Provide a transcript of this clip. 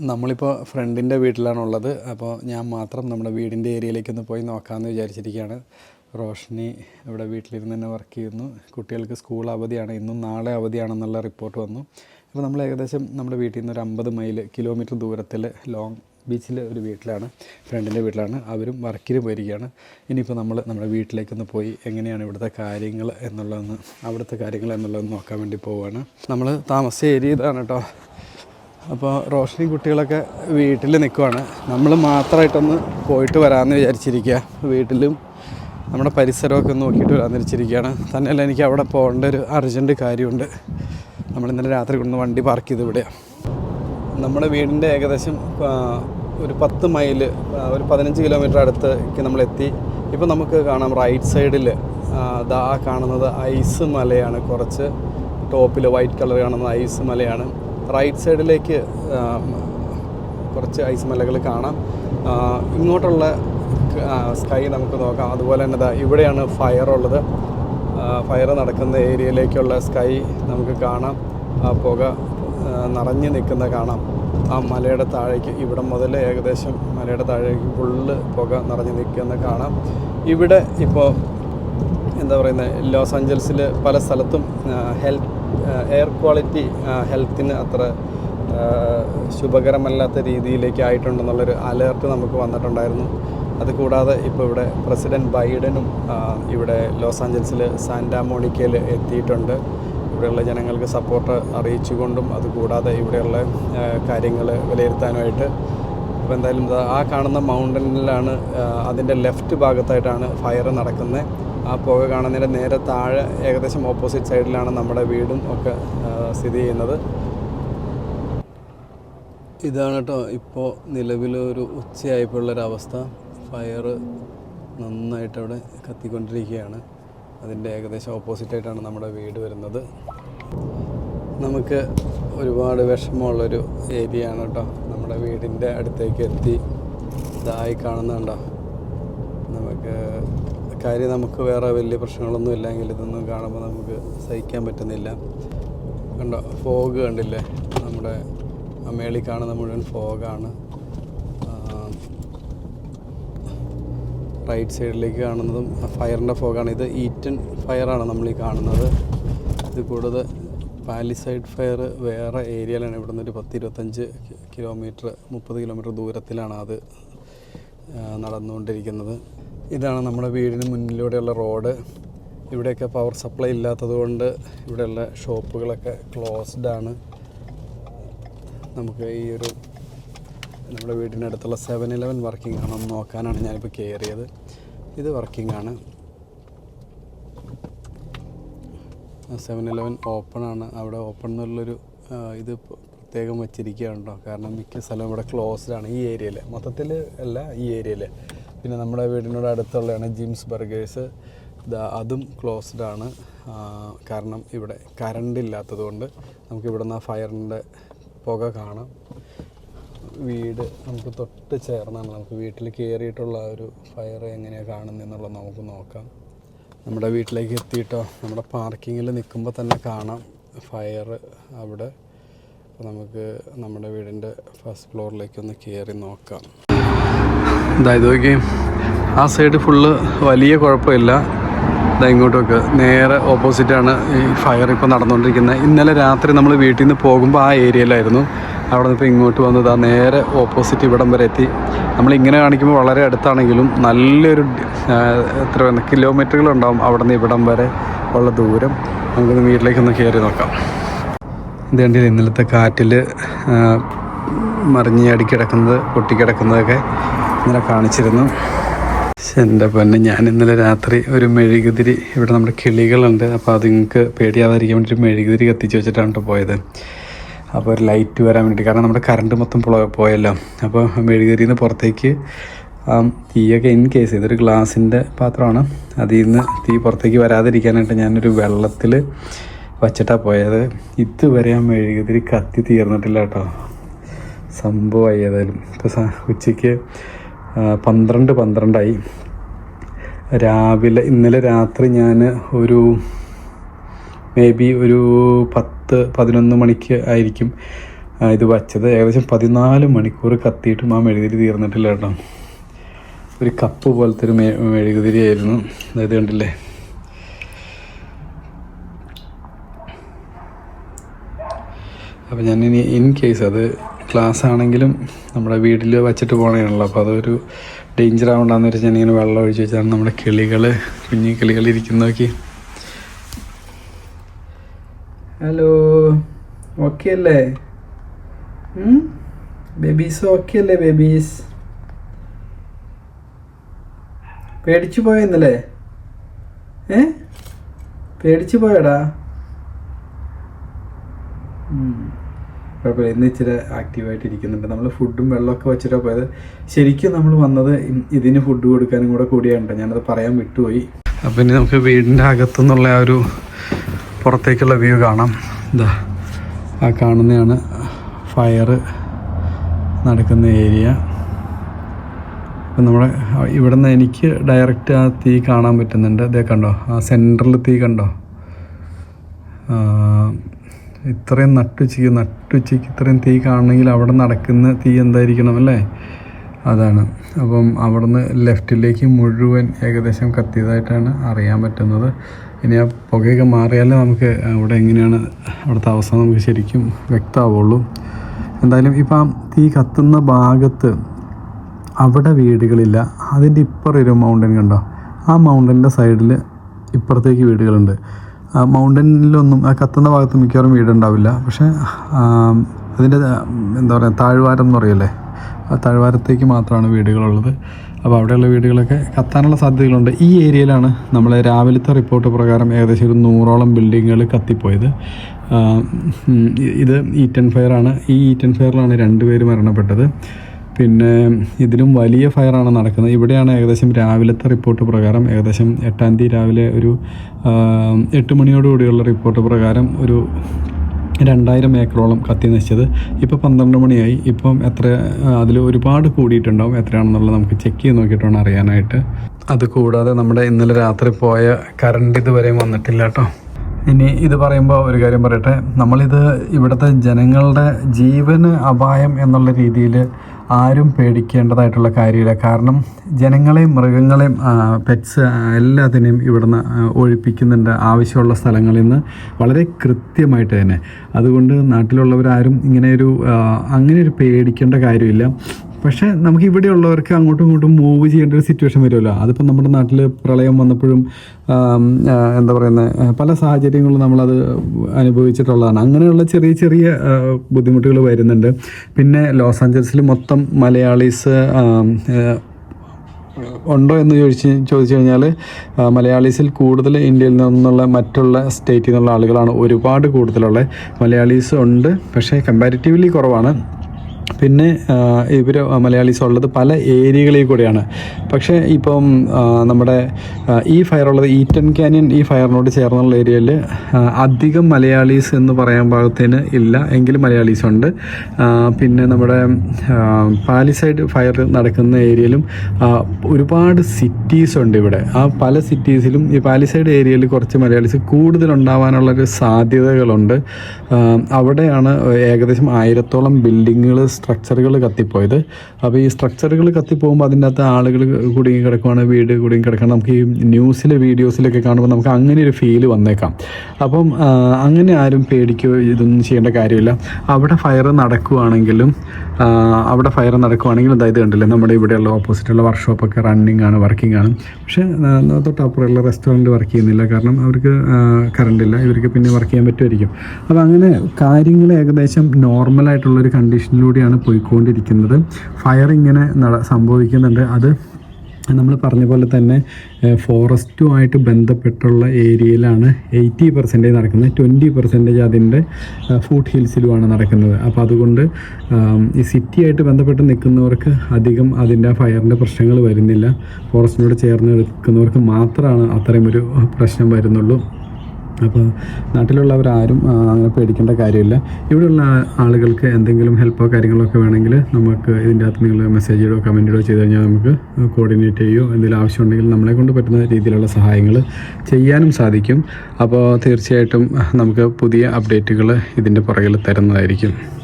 നമ്മളിപ്പോൾ ഫ്രണ്ടിന്റെ വീട്ടിലാണുള്ളത്. അപ്പോൾ ഞാൻ മാത്രം നമ്മുടെ വീടിന്റെ ഏരിയയിലേക്കൊന്ന് പോയി നോക്കാമെന്ന് വിചാരിച്ചിരിക്കുകയാണ് റോഷ്നി ഇവിടെ വീട്ടിലിരുന്ന് തന്നെ വർക്ക് ചെയ്യുന്നു. കുട്ടികൾക്ക് സ്കൂൾ അവധിയാണ്. ഇന്നും നാളെ അവധിയാണെന്നുള്ള റിപ്പോർട്ട് വന്നു. അപ്പോൾ നമ്മൾ ഏകദേശം നമ്മുടെ വീട്ടിൽ നിന്ന് ഒരു അമ്പത് മൈൽ കിലോമീറ്റർ ദൂരത്തിൽ ലോങ് ബീച്ചിൽ ഒരു വീട്ടിലാണ്. ഫ്രണ്ടിന്റെ വീട്ടിലാണ്. അവരും വർക്കിന് പോയിരിക്കുകയാണ്. ഇനിയിപ്പോൾ നമ്മൾ നമ്മുടെ വീട്ടിലേക്കൊന്ന് പോയി എങ്ങനെയാണ് ഇവിടുത്തെ കാര്യങ്ങൾ എന്നുള്ളതെന്ന് അവിടുത്തെ കാര്യങ്ങൾ എന്നുള്ളതെന്ന് നോക്കാൻ വേണ്ടി പോവുകയാണ് നമ്മൾ താമസിച്ച ഏരിയ ഇതാണ് കേട്ടോ അപ്പോൾ റോഷനി കുട്ടികളൊക്കെ വീട്ടിൽ നിൽക്കുവാണ്. നമ്മൾ മാത്രമായിട്ടൊന്ന് പോയിട്ട് വരാമെന്ന് വിചാരിച്ചിരിക്കുക. വീട്ടിലും നമ്മുടെ പരിസരമൊക്കെ ഒന്ന് നോക്കിയിട്ട് വരാമെന്ന് വിചാരിച്ചിരിക്കുകയാണ്. തന്നെയല്ല എനിക്ക് അവിടെ പോകേണ്ട ഒരു അർജന്റ് കാര്യമുണ്ട്. നമ്മൾ ഇന്നലെ രാത്രി കൊണ്ടുവന്ന് വണ്ടി പാർക്ക് ചെയ്ത് ഇവിടെയാണ് നമ്മുടെ വീടിന്റെ ഏകദേശം ഒരു പത്ത് മൈൽ ഒരു പതിനഞ്ച് കിലോമീറ്റർ അടുത്തേക്ക് നമ്മൾ എത്തി. ഇപ്പോൾ നമുക്ക് കാണാം റൈറ്റ് സൈഡിൽ ദാ കാണുന്നത് ഐസ് മലയാണ്. കുറച്ച് ടോപ്പിൽ വൈറ്റ് കളർ കാണുന്നത് ഐസ് മലയാണ്. റൈറ്റ് സൈഡിലേക്ക് കുറച്ച് ഐസ് മലകൾ കാണാം. ഇങ്ങോട്ടുള്ള സ്കൈ നമുക്ക് നോക്കാം. അതുപോലെ തന്നെ ഇവിടെയാണ് ഫയർ ഉള്ളത്. ഫയർ നടക്കുന്ന ഏരിയയിലേക്കുള്ള സ്കൈ നമുക്ക് കാണാം. ആ പുക നിറഞ്ഞു നിൽക്കുന്ന കാണാം. ആ മലയുടെ താഴേക്ക് ഇവിടെ മുതൽ ഏകദേശം മലയുടെ താഴേക്ക് ഫുള്ള് പുക നിറഞ്ഞു നിൽക്കുന്ന കാണാം. ഇവിടെ ഇപ്പോൾ എന്താ പറയുന്നത് ലോസ് ആഞ്ചൽസിൽ പല സ്ഥലത്തും ഹെൽത്ത് എയർ ക്വാളിറ്റി ഹെൽത്തിന് അത്ര ശുഭകരമല്ലാത്ത രീതിയിലേക്ക് ആയിട്ടുണ്ടെന്നുള്ളൊരു അലേർട്ട് നമുക്ക് വന്നിട്ടുണ്ടായിരുന്നു. അതുകൂടാതെ ഇപ്പോൾ ഇവിടെ പ്രസിഡന്റ് ബൈഡനും ഇവിടെ ലോസ് ആഞ്ചൽസിൽ സാന്റാമോണിക്കയിൽ എത്തിയിട്ടുണ്ട്. ഇവിടെയുള്ള ജനങ്ങൾക്ക് സപ്പോർട്ട് അറിയിച്ചുകൊണ്ടും അതുകൂടാതെ ഇവിടെയുള്ള കാര്യങ്ങൾ വിലയിരുത്താനുമായിട്ട്. അപ്പോൾ എന്തായാലും ആ കാണുന്ന മൗണ്ടനിലാണ് അതിന്റെ ലെഫ്റ്റ് ഭാഗത്തായിട്ടാണ് ഫയർ നടക്കുന്നത് ആ പുക കാണുന്നതിന്റെ നേരെ താഴെ ഏകദേശം ഓപ്പോസിറ്റ് സൈഡിലാണ് നമ്മുടെ വീടും ഒക്കെ സ്ഥിതി ചെയ്യുന്നത്. ഇതാണ് കേട്ടോ ഇപ്പോൾ നിലവിലൊരു ഉച്ചയായപ്പോഴുള്ളൊരവസ്ഥ. ഫയർ നന്നായിട്ട് അവിടെ കത്തിക്കൊണ്ടിരിക്കുകയാണ്. അതിന്റെ ഏകദേശം ഓപ്പോസിറ്റായിട്ടാണ് നമ്മുടെ വീട് വരുന്നത്. നമുക്ക് ഒരുപാട് വിഷമമുള്ളൊരു ഏരിയ ആണ് കേട്ടോ. നമ്മുടെ വീടിന്റെ അടുത്തേക്ക് എത്തി ഇതായി കാണുന്നുണ്ടോ? നമുക്ക് കാര്യം നമുക്ക് വേറെ വലിയ പ്രശ്നങ്ങളൊന്നും ഇല്ലെങ്കിൽ ഇതൊന്നും കാണുമ്പോൾ നമുക്ക് സഹിക്കാൻ പറ്റുന്നില്ല. കണ്ടോ? ഫോഗ് കണ്ടില്ലേ? നമ്മുടെ മേളിൽ കാണുന്ന മുഴുവൻ ഫോഗാണ് റൈറ്റ് സൈഡിലേക്ക് കാണുന്നതും ഫയറിന്റെ ഫോഗാണ് ഇത് ഈറ്റൻ ഫയറാണ് നമ്മൾ ഈ കാണുന്നത്. ഇത് കൂടുതൽ പാലിസൈഡ് ഫയർ വേറെ ഏരിയയിലാണ്. ഇവിടെ നിന്ന് ഒരു പത്ത് ഇരുപത്തഞ്ച് കിലോമീറ്റർ മുപ്പത് കിലോമീറ്റർ ദൂരത്തിലാണ് അത് നടന്നുകൊണ്ടിരിക്കുന്നത്. ഇതാണ് നമ്മുടെ വീടിന് മുന്നിലൂടെയുള്ള റോഡ്. ഇവിടെയൊക്കെ പവർ സപ്ലൈ ഇല്ലാത്തതുകൊണ്ട് ഇവിടെയുള്ള ഷോപ്പുകളൊക്കെ ക്ലോസ്ഡ് ആണ്. നമുക്ക് ഈ ഒരു നമ്മുടെ വീടിനടുത്തുള്ള സെവൻ ഇലവൻ വർക്കിംഗ് ആണോ എന്ന് നോക്കാനാണ് ഞാനിപ്പോൾ കയറിയത് ഇത് വർക്കിംഗ് ആണ്. സെവൻ ഇലവൻ ഓപ്പൺ ആണ്. അവിടെ ഓപ്പൺ എന്നുള്ളൊരു ഇത് പ്രത്യേകം വച്ചിരിക്കുകയാണ് കേട്ടോ കാരണം മിക്ക സ്ഥലവും ഇവിടെ ക്ലോസ്ഡ് ആണ് ഈ ഏരിയയിൽ മൊത്തത്തിൽ അല്ല ഈ ഏരിയയിൽ പിന്നെ നമ്മുടെ വീടിനോട് അടുത്തുള്ളതാണ് ജിംസ് ബർഗേഴ്സ്. അതും ക്ലോസ്ഡ് ആണ്. കാരണം ഇവിടെ കറണ്ട് ഇല്ലാത്തതുകൊണ്ട് നമുക്ക് ഇവിടെ നിന്ന് ആ ഫയറിന്റെ പുക കാണാം. വീട് നമുക്ക് തൊട്ട് ചേർന്നാണ് നമുക്ക് വീട്ടിൽ കയറിയിട്ടുള്ള ആ ഒരു ഫയർ എങ്ങനെയാണ് കാണുന്നത് എന്നുള്ളത് നമുക്ക് നോക്കാം. നമ്മുടെ വീട്ടിലേക്ക് എത്തിയിട്ടോ? നമ്മുടെ പാർക്കിങ്ങിൽ നിൽക്കുമ്പോൾ തന്നെ കാണാം ഫയർ അവിടെ. നമുക്ക് നമ്മുടെ വീടിന്റെ ഫസ്റ്റ് ഫ്ലോറിലേക്ക് ഒന്ന് കയറി നോക്കാം. അതായത് നോക്കി ആ സൈഡ് ഫുള്ള് വലിയ കുഴപ്പമില്ല. ഇതാ ഇങ്ങോട്ടൊക്കെ നേരെ ഓപ്പോസിറ്റാണ് ഈ ഫയർ ഇപ്പോൾ നടന്നുകൊണ്ടിരിക്കുന്നത് ഇന്നലെ രാത്രി നമ്മൾ വീട്ടിൽ നിന്ന് പോകുമ്പോൾ ആ ഏരിയയിലായിരുന്നു. അവിടെ നിന്ന് ഇപ്പോൾ ഇങ്ങോട്ട് വന്നത് ആ നേരെ ഓപ്പോസിറ്റ് ഇവിടം വരെ എത്തി. നമ്മൾ ഇങ്ങനെ കാണിക്കുമ്പോൾ വളരെ അടുത്താണെങ്കിലും നല്ലൊരു എത്ര കിലോമീറ്ററുകളുണ്ടാവും അവിടെ നിന്ന് ഇവിടം വരെ ഉള്ള ദൂരം. നമുക്കൊന്ന് വീട്ടിലേക്കൊന്ന് കയറി നോക്കാം. ഇത് കണ്ടില്ല ഇന്നലത്തെ കാറ്റിൽ മറിഞ്ഞ് അടിക്കിടക്കുന്നത് പൊട്ടിക്കിടക്കുന്നതൊക്കെ. ഇന്നലെ കാണിച്ചിരുന്നു. എന്റെ പൊന്നെ ഞാൻ ഇന്നലെ രാത്രി ഒരു മെഴുകുതിരി ഇവിടെ നമ്മുടെ കിളികളുണ്ട്. അപ്പോൾ അത് നിങ്ങൾക്ക് ഒരു മെഴുകുതിരി കത്തിച്ച് വെച്ചിട്ടാണ് പോയത്. അപ്പോൾ ഒരു ലൈറ്റ് വരാൻ വേണ്ടിയിട്ട് കാരണം നമ്മുടെ കറണ്ട് മൊത്തം പോയല്ലോ. അപ്പോൾ മെഴുകുതിരിയിൽ നിന്ന് പുറത്തേക്ക് തീയൊക്കെ ഇൻ കേസ് ഇതൊരു ഗ്ലാസിന്റെ പാത്രമാണ്. അതിൽ നിന്ന് തീ പുറത്തേക്ക് വരാതിരിക്കാനായിട്ട് ഞാനൊരു വെള്ളത്തിൽ വച്ചിട്ടാണ് പോയത്. ഇതുവരെ ആ മെഴുകുതിരി കത്തി തീർന്നിട്ടില്ല കേട്ടോ. സംഭവമായി ഏതായാലും. ഇപ്പോൾ ഉച്ചയ്ക്ക് പന്ത്രണ്ട് പന്ത്രണ്ടായി. രാവിലെ ഇന്നലെ രാത്രി ഞാൻ ഒരു മേ ബി ഒരു പത്ത് പതിനൊന്ന് മണിക്ക് ആയിരിക്കും ഇത് വച്ചത്. ഏകദേശം പതിനാല് മണിക്കൂർ കത്തിയിട്ടും ആ മെഴുകുതിരി തീർന്നിട്ടില്ല കേട്ടോ. ഒരു കപ്പ് പോലത്തെ ഒരു മേ മെഴുകുതിരി ആയിരുന്നു. അതായത് കണ്ടില്ലേ? അപ്പോൾ ഞാനിനി ഇൻ കേസ് അത് ക്ലാസ് ആണെങ്കിലും നമ്മുടെ വീട്ടിൽ വച്ചിട്ട് പോകണേണല്ലോ അപ്പോൾ അതൊരു ഡേഞ്ചർ ആവണ്ടെന്ന് വെച്ചാൽ ഇങ്ങനെ വെള്ളം ഒഴിച്ച് വെച്ചാൽ നമ്മുടെ കിളികൾ കുഞ്ഞു കിളികൾ ഇരിക്കുന്ന നോക്കി. ഹലോ ഓക്കെ അല്ലേ? ബേബീസ് ഓക്കെ അല്ലേ ബേബീസ് പേടിച്ചു പോയെന്നല്ലേ ഏ? പേടിച്ചു പോയടാ? കുഴപ്പമില്ല. ഇന്ന് ഇച്ചിരി ആക്റ്റീവായിട്ട് ഇരിക്കുന്നുണ്ട് നമ്മൾ ഫുഡും വെള്ളമൊക്കെ വെച്ചിട്ടാണ് പോയത്. ശരിക്കും നമ്മൾ വന്നത് ഇതിന് ഫുഡ് കൊടുക്കാനും കൂടെ കൂടിയാണ് ഞാനത് പറയാൻ വിട്ടുപോയി. അപ്പം ഇനി നമുക്ക് വീടിന്റെ അകത്തുനിന്നുള്ള ആ ഒരു പുറത്തേക്കുള്ള വ്യൂ കാണാം. ഇതാ ആ കാണുന്നതാണ് ഫയർ നടക്കുന്ന ഏരിയ അപ്പം നമ്മുടെ ഇവിടെ നിന്ന് എനിക്ക് ഡയറക്റ്റ് ആ തീ കാണാൻ പറ്റുന്നുണ്ട്. ഇതേ കണ്ടോ? ആ സെന്ററിൽ തീ കണ്ടോ? ഇത്രയും നട്ടുച്ചയ്ക്ക് നട്ടുച്ചയ്ക്ക് ഇത്രയും തീ കാണണമെങ്കിൽ അവിടെ നടക്കുന്ന തീ എന്തായിരിക്കണം അല്ലേ? അതാണ്. അപ്പം അവിടുന്ന് ലെഫ്റ്റിലേക്ക് മുഴുവൻ ഏകദേശം കത്തിയതായിട്ടാണ് അറിയാൻ പറ്റുന്നത്. ഇനി ആ പുകയൊക്കെ മാറിയാലേ നമുക്ക് അവിടെ എങ്ങനെയാണ് അവിടുത്തെ അവസ്ഥ നമുക്ക് ശരിക്കും വ്യക്തമാവുള്ളൂ. എന്തായാലും ഇപ്പം തീ കത്തുന്ന ഭാഗത്ത് അവിടെ വീടുകളില്ല. അതിന്റെ ഇപ്പുറം ഒരു മൗണ്ടൻ കണ്ടോ? ആ മൗണ്ടന്റെ സൈഡിൽ ഇപ്പുറത്തേക്ക് വീടുകളുണ്ട്. മൗണ്ടനിലൊന്നും കത്തുന്ന ഭാഗത്ത് മിക്കവാറും വീടുണ്ടാവില്ല. പക്ഷേ അതിന്റെ എന്താ പറയുക താഴ്വാരം എന്ന് പറയല്ലേ? ആ താഴ്വാരത്തേക്ക് മാത്രമാണ് വീടുകളുള്ളത്. അപ്പോൾ അവിടെയുള്ള വീടുകളൊക്കെ കത്താനുള്ള സാധ്യതകളുണ്ട്. ഈ ഏരിയയിലാണ് നമ്മൾ രാവിലത്തെ റിപ്പോർട്ട് പ്രകാരം ഏകദേശം ഒരു നൂറോളം ബിൽഡിങ്ങുകൾ കത്തിപ്പോയത്. ഇത് ഈറ്റൻ ഫയറാണ്. ഈ ഈറ്റൻ ഫയറിലാണ് രണ്ടുപേർ മരണപ്പെട്ടത്. പിന്നെ ഇതിലും വലിയ ഫയറാണ് നടക്കുന്നത്. ഇവിടെയാണ് ഏകദേശം രാവിലത്തെ റിപ്പോർട്ട് പ്രകാരം ഏകദേശം എട്ടാം തീയതി രാവിലെ ഒരു എട്ട് മണിയോടുകൂടിയുള്ള റിപ്പോർട്ട് പ്രകാരം ഒരു രണ്ടായിരം ഏക്കറോളം കത്തി നശിച്ചത് ഇപ്പോൾ പന്ത്രണ്ട് മണിയായി. ഇപ്പം എത്ര അതിൽ ഒരുപാട് കൂടിയിട്ടുണ്ടാവും എത്രയാണെന്നുള്ളത് നമുക്ക് ചെക്ക് ചെയ്ത് നോക്കിയിട്ട് വേണം അറിയാനായിട്ട്. അത് കൂടാതെ നമ്മുടെ ഇന്നലെ രാത്രി പോയ കറണ്ട് ഇതുവരെയും വന്നിട്ടില്ല കേട്ടോ. ഇനി ഇത് പറയുമ്പോൾ ഒരു കാര്യം പറയട്ടെ. നമ്മളിത് ഇവിടുത്തെ ജനങ്ങളുടെ ജീവന് അപായം എന്നുള്ള രീതിയിൽ ആരും പേടിക്കേണ്ടതായിട്ടുള്ള കാര്യമില്ല. കാരണം ജനങ്ങളെയും മൃഗങ്ങളെയും പെറ്റ്സ് എല്ലാത്തിനെയും ഇവിടുന്ന് ഒഴിപ്പിക്കുന്നുണ്ട് ആവശ്യമുള്ള സ്ഥലങ്ങളിൽ നിന്ന് വളരെ കൃത്യമായിട്ട് തന്നെ. അതുകൊണ്ട് നാട്ടിലുള്ളവരാരും ഇങ്ങനെ ഒരു അങ്ങനെ ഒരു പേടിക്കേണ്ട കാര്യമില്ല. പക്ഷേ നമുക്ക് ഇവിടെയുള്ളവർക്ക് അങ്ങോട്ടും ഇങ്ങോട്ടും മൂവ് ചെയ്യേണ്ട ഒരു സിറ്റുവേഷൻ വരുമല്ലോ. അതിപ്പോൾ നമ്മുടെ നാട്ടിൽ പ്രളയം വന്നപ്പോഴും എന്താ പറയുന്നത് പല സാഹചര്യങ്ങളും നമ്മളത് അനുഭവിച്ചിട്ടുള്ളതാണ്. അങ്ങനെയുള്ള ചെറിയ ചെറിയ ബുദ്ധിമുട്ടുകൾ വരുന്നുണ്ട്. പിന്നെ ലോസ് ആഞ്ചൽസിൽ മൊത്തം മലയാളീസ് ഉണ്ടോ എന്ന് ചോദിച്ച് ചോദിച്ചു കഴിഞ്ഞാൽ മലയാളീസിൽ കൂടുതൽ ഇന്ത്യയിൽ നിന്നുള്ള മറ്റുള്ള സ്റ്റേറ്റിൽ നിന്നുള്ള ആളുകളാണ് ഒരുപാട് കൂടുതലുള്ള മലയാളീസ് ഉണ്ട് പക്ഷേ കമ്പാരിറ്റീവ്ലി കുറവാണ്. പിന്നെ ഇവർ മലയാളീസ് ഉള്ളത് പല ഏരിയകളിൽ കൂടെയാണ്. പക്ഷേ ഇപ്പം നമ്മുടെ ഈ ഫയർ ഉള്ളത് ഈറ്റൻ ക്യാനിയൻ ഈ ഫയറിനോട് ചേർന്നുള്ള ഏരിയയിൽ അധികം മലയാളീസ് എന്ന് പറയാൻ പാകത്തിന് ഇല്ല. എങ്കിലും മലയാളീസ് ഉണ്ട് പിന്നെ നമ്മുടെ പാലിസൈഡ് ഫയർ നടക്കുന്ന ഏരിയയിലും ഒരുപാട് സിറ്റീസ് ഉണ്ട് ഇവിടെ. ആ പല സിറ്റീസിലും ഈ പാലിസൈഡ് ഏരിയയിൽ കുറച്ച് മലയാളീസ് കൂടുതൽ ഉണ്ടാവാനുള്ളൊരു സാധ്യതകളുണ്ട് അവിടെയാണ് ഏകദേശം ആയിരത്തോളം ബിൽഡിങ്ങുകൾ സ്ട്രക്ചറുകൾ കത്തിപ്പോയത്. അപ്പോൾ ഈ സ്ട്രക്ചറുകൾ കത്തിപ്പോകുമ്പോൾ അതിന്റെ അകത്ത് ആളുകൾ കുടുങ്ങി കിടക്കുവാണ് വീട് കുടുങ്ങി കിടക്കണം. നമുക്ക് ഈ ന്യൂസിലെ വീഡിയോസിലൊക്കെ കാണുമ്പോൾ നമുക്ക് അങ്ങനെ ഒരു ഫീൽ വന്നേക്കാം. അപ്പം അങ്ങനെ ആരും പേടിക്കുകയോ ഇതൊന്നും ചെയ്യേണ്ട കാര്യമില്ല. അവിടെ ഫയർ നടക്കുവാണെങ്കിലും അവിടെ ഫയർ നടക്കുവാണെങ്കിലും അതായത് കണ്ടില്ലേ നമ്മുടെ ഇവിടെയുള്ള ഓപ്പോസിറ്റുള്ള വർക്ക്ഷോപ്പൊക്കെ റണ്ണിങ് ആണ് വർക്കിംഗ് ആണ്. പക്ഷേ തൊട്ടപ്പുറമുള്ള റെസ്റ്റോറന്റ് വർക്ക് ചെയ്യുന്നില്ല. കാരണം അവർക്ക് കറണ്ട് ഇല്ല. ഇവർക്ക് പിന്നെ വർക്ക് ചെയ്യാൻ പറ്റുമായിരിക്കും. അപ്പോൾ അങ്ങനെ കാര്യങ്ങൾ ഏകദേശം നോർമലായിട്ടുള്ളൊരു കണ്ടീഷനിലൂടെയാണ് പോയിക്കൊണ്ടിരിക്കുന്നത്. ഫയർ ഇങ്ങനെ നട സംഭവിക്കുന്നുണ്ട്. അത് നമ്മൾ പറഞ്ഞ പോലെ തന്നെ ഫോറസ്റ്റുമായിട്ട് ബന്ധപ്പെട്ടുള്ള ഏരിയയിലാണ് എയ്റ്റി പെർസെന്റേജ് നടക്കുന്നത്. ട്വന്റി പെർസെന്റേജ് അതിന്റെ ഫുഡ് ഹിൽസിലുമാണ് നടക്കുന്നത്. അപ്പോൾ അതുകൊണ്ട് ഈ സിറ്റിയായിട്ട് ബന്ധപ്പെട്ട് നിൽക്കുന്നവർക്ക് അധികം അതിന്റെ ഫയറിന്റെ പ്രശ്നങ്ങൾ വരുന്നില്ല. ഫോറസ്റ്റിനോട് ചേർന്ന് നിൽക്കുന്നവർക്ക് മാത്രമാണ് അത്രയും ഒരു പ്രശ്നം വരുന്നുള്ളൂ. അപ്പോൾ നാട്ടിലുള്ളവരാരും അങ്ങനെ പേടിക്കേണ്ട കാര്യമില്ല. ഇവിടെയുള്ള ആളുകൾക്ക് എന്തെങ്കിലും ഹെൽപ്പോ കാര്യങ്ങളോ ഒക്കെ വേണമെങ്കിൽ നമുക്ക് ഇതിന്റെ അകത്ത് നിങ്ങൾ മെസ്സേജ് ഇടുകയോ കമന്റ് ചെയ്ത് കഴിഞ്ഞാൽ നമുക്ക് കോർഡിനേറ്റ് ചെയ്യുകയോ എന്തെങ്കിലും ആവശ്യമുണ്ടെങ്കിൽ നമ്മളെ കൊണ്ട് പറ്റുന്ന രീതിയിലുള്ള സഹായങ്ങൾ ചെയ്യാനും സാധിക്കും. അപ്പോൾ തീർച്ചയായിട്ടും നമുക്ക് പുതിയ അപ്ഡേറ്റുകൾ ഇതിന്റെ പുറകിൽ തരുന്നതായിരിക്കും.